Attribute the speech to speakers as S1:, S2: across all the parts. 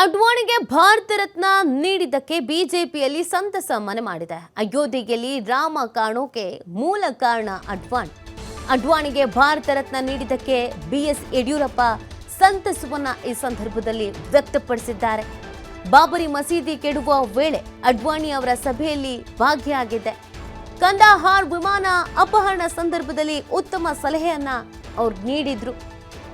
S1: ಅಡ್ವಾಣಿಗೆ ಭಾರತ ರತ್ನ ನೀಡಿದ್ದಕ್ಕೆ ಬಿಜೆಪಿಯಲ್ಲಿ ಸಂತಸ ಮನೆ ಮಾಡಿದೆ. ಅಯೋಧ್ಯೆಯಲ್ಲಿ ರಾಮ ಕಾಣೋಕೆ ಮೂಲ ಕಾರಣ ಅಡ್ವಾಣಿ. ಅಡ್ವಾಣಿಗೆ ಭಾರತ ರತ್ನ ನೀಡಿದ್ದಕ್ಕೆ ಬಿಎಸ್ ಯಡಿಯೂರಪ್ಪ ಸಂತಸವನ್ನ ಈ ಸಂದರ್ಭದಲ್ಲಿ ವ್ಯಕ್ತಪಡಿಸಿದ್ದಾರೆ. ಬಾಬರಿ ಮಸೀದಿ ಕೆಡುವ ವೇಳೆ ಅಡ್ವಾಣಿ ಅವರ ಸಭೆಯಲ್ಲಿ ಭಾಗಿಯಾಗಿದೆ ಕಂದಹಾರ್ ವಿಮಾನ ಅಪಹರಣ ಸಂದರ್ಭದಲ್ಲಿ ಉತ್ತಮ ಸಲಹೆಯನ್ನ ಅವ್ರು ನೀಡಿದ್ರು.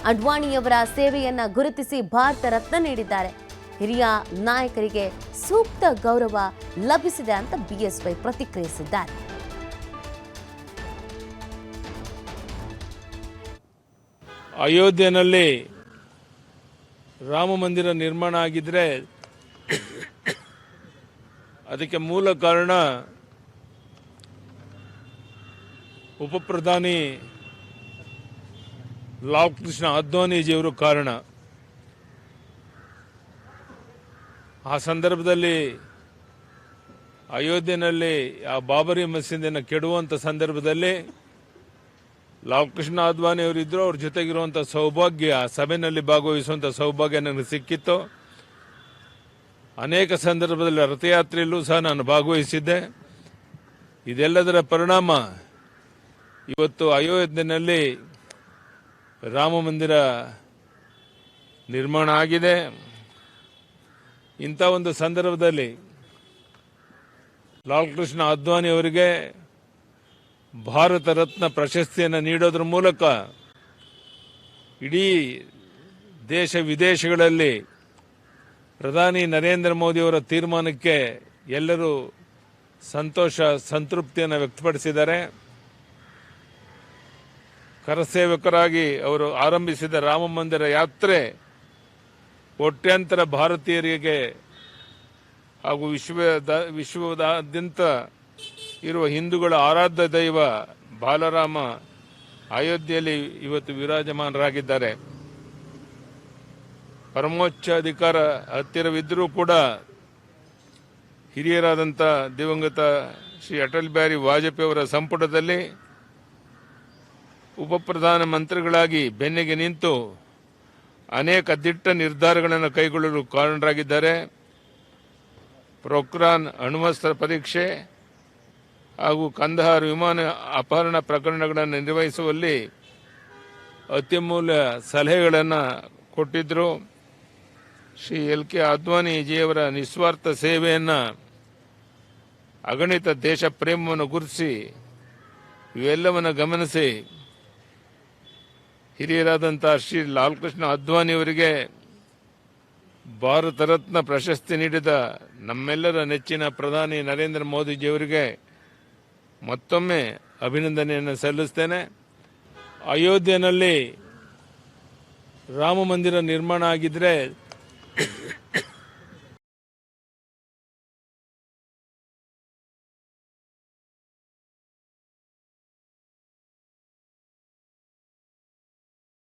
S1: ಅಡ್ವಾಣಿಯವರ ಸೇವೆಯನ್ನ ಗುರುತಿಸಿ ಭಾರತ ರತ್ನ ನೀಡಿದ್ದಾರೆ. ಹಿರಿಯ ನಾಯಕರಿಗೆ ಸೂಕ್ತ ಗೌರವ ಲಭಿಸಿದೆ ಅಂತ ಬಿಎಸ್ವೈ ಪ್ರತಿಕ್ರಿಯಿಸಿದ್ದಾರೆ.
S2: ಅಯೋಧ್ಯೆಯಲ್ಲಿ ರಾಮ ಮಂದಿರ ನಿರ್ಮಾಣ ಆಗಿದ್ರೆ ಅದಕ್ಕೆ ಮೂಲ ಕಾರಣ ಉಪಪ್ರಧಾನಿ ಲಾಲ್ ಕೃಷ್ಣ ಅದ್ವಾನಿಜಿಯವರು ಕಾರಣ. ಆ ಸಂದರ್ಭದಲ್ಲಿ ಅಯೋಧ್ಯೆಯಲ್ಲಿ ಆ ಬಾಬರಿ ಮಸೀದಿಯನ್ನು ಕೆಡುವಂಥ ಸಂದರ್ಭದಲ್ಲಿ ಲಾಲ್ ಕೃಷ್ಣ ಅದ್ವಾನಿ ಅವರಿದ್ದರು ಅವ್ರ ಜೊತೆಗಿರುವಂಥ ಸೌಭಾಗ್ಯ, ಆ ಸಭೆಯಲ್ಲಿ ಭಾಗವಹಿಸುವಂಥ ಸೌಭಾಗ್ಯ ನನಗೆ ಸಿಕ್ಕಿತ್ತು. ಅನೇಕ ಸಂದರ್ಭದಲ್ಲಿ ರಥಯಾತ್ರೆಯಲ್ಲೂ ಸಹ ನಾನು ಭಾಗವಹಿಸಿದ್ದೆ. ಇದೆಲ್ಲದರ ಪರಿಣಾಮ ಇವತ್ತು ಅಯೋಧ್ಯೆಯಲ್ಲಿ ರಾಮ ಮಂದಿರ ನಿರ್ಮಾಣ ಆಗಿದೆ. ಇಂಥ ಒಂದು ಸಂದರ್ಭದಲ್ಲಿ ಲಾಲ್ ಕೃಷ್ಣ ಅದ್ವಾನಿ ಅವರಿಗೆ ಭಾರತ ರತ್ನ ಪ್ರಶಸ್ತಿಯನ್ನು ನೀಡೋದ್ರ ಮೂಲಕ ಇಡೀ ದೇಶ ವಿದೇಶಗಳಲ್ಲಿ ಪ್ರಧಾನಿ ನರೇಂದ್ರ ಮೋದಿಯವರ ತೀರ್ಮಾನಕ್ಕೆ ಎಲ್ಲರೂ ಸಂತೋಷ, ಸಂತೃಪ್ತಿಯನ್ನು ವ್ಯಕ್ತಪಡಿಸಿದ್ದಾರೆ. ಕರಸೇವಕರಾಗಿ ಅವರು ಆರಂಭಿಸಿದ ರಾಮ ಮಂದಿರ ಯಾತ್ರೆ ಕೋಟ್ಯಾಂತರ ಭಾರತೀಯರಿಗೆ ಹಾಗೂ ವಿಶ್ವದ ವಿಶ್ವದಾದ್ಯಂತ ಇರುವ ಹಿಂದೂಗಳ ಆರಾಧ್ಯ ದೈವ ಬಾಲರಾಮ ಅಯೋಧ್ಯೆಯಲ್ಲಿ ಇವತ್ತು ವಿರಾಜಮಾನರಾಗಿದ್ದಾರೆ. ಪರಮೋಚ್ಚ ಅಧಿಕಾರ ಹತ್ತಿರವಿದ್ದರೂ ಕೂಡ ಹಿರಿಯರಾದಂಥ ದಿವಂಗತ ಶ್ರೀ ಅಟಲ್ ಬಿಹಾರಿ ವಾಜಪೇಯಿ ಅವರ ಸಂಪುಟದಲ್ಲಿ ಉಪ ಪ್ರಧಾನ ಮಂತ್ರಿಗಳಾಗಿ ಬೆನ್ನಿಗೆ ನಿಂತು ಅನೇಕ ದಿಟ್ಟ ನಿರ್ಧಾರಗಳನ್ನು ಕೈಗೊಳ್ಳಲು ಕಾರಣರಾಗಿದ್ದಾರೆ. ಪ್ರೊಕ್ರಾನ್ ಅಣ್ವಸ್ತ್ರ ಪರೀಕ್ಷೆ ಹಾಗೂ ಕಂದಹಾರ್ ವಿಮಾನ ಅಪಹರಣ ಪ್ರಕರಣಗಳನ್ನು ನಿರ್ವಹಿಸುವಲ್ಲಿ ಅತ್ಯಮೂಲ್ಯ ಸಲಹೆಗಳನ್ನು ಕೊಟ್ಟಿದ್ದರು ಶ್ರೀ ಎಲ್ ಕೆ ಅದ್ವಾನಿಜಿಯವರ ನಿಸ್ವಾರ್ಥ ಸೇವೆಯನ್ನು ಅಗಣಿತ ದೇಶ ಪ್ರೇಮವನ್ನು ಗುರುತಿಸಿ ಇವೆಲ್ಲವನ್ನು ಗಮನಿಸಿ ಹಿರಿಯರಾದಂಥ ಶ್ರೀ ಲಾಲ್ಕೃಷ್ಣ ಅದ್ವಾನಿಯವರಿಗೆ ಭಾರತ ರತ್ನ ಪ್ರಶಸ್ತಿ ನೀಡಿದ ನಮ್ಮೆಲ್ಲರ ನೆಚ್ಚಿನ ಪ್ರಧಾನಿ ನರೇಂದ್ರ ಮೋದಿಜಿಯವರಿಗೆ ಮತ್ತೊಮ್ಮೆ ಅಭಿನಂದನೆಯನ್ನು ಸಲ್ಲಿಸ್ತೇನೆ. ಅಯೋಧ್ಯೆಯಲ್ಲಿ ರಾಮ ಮಂದಿರ ನಿರ್ಮಾಣ ಆಗಿದ್ರೆ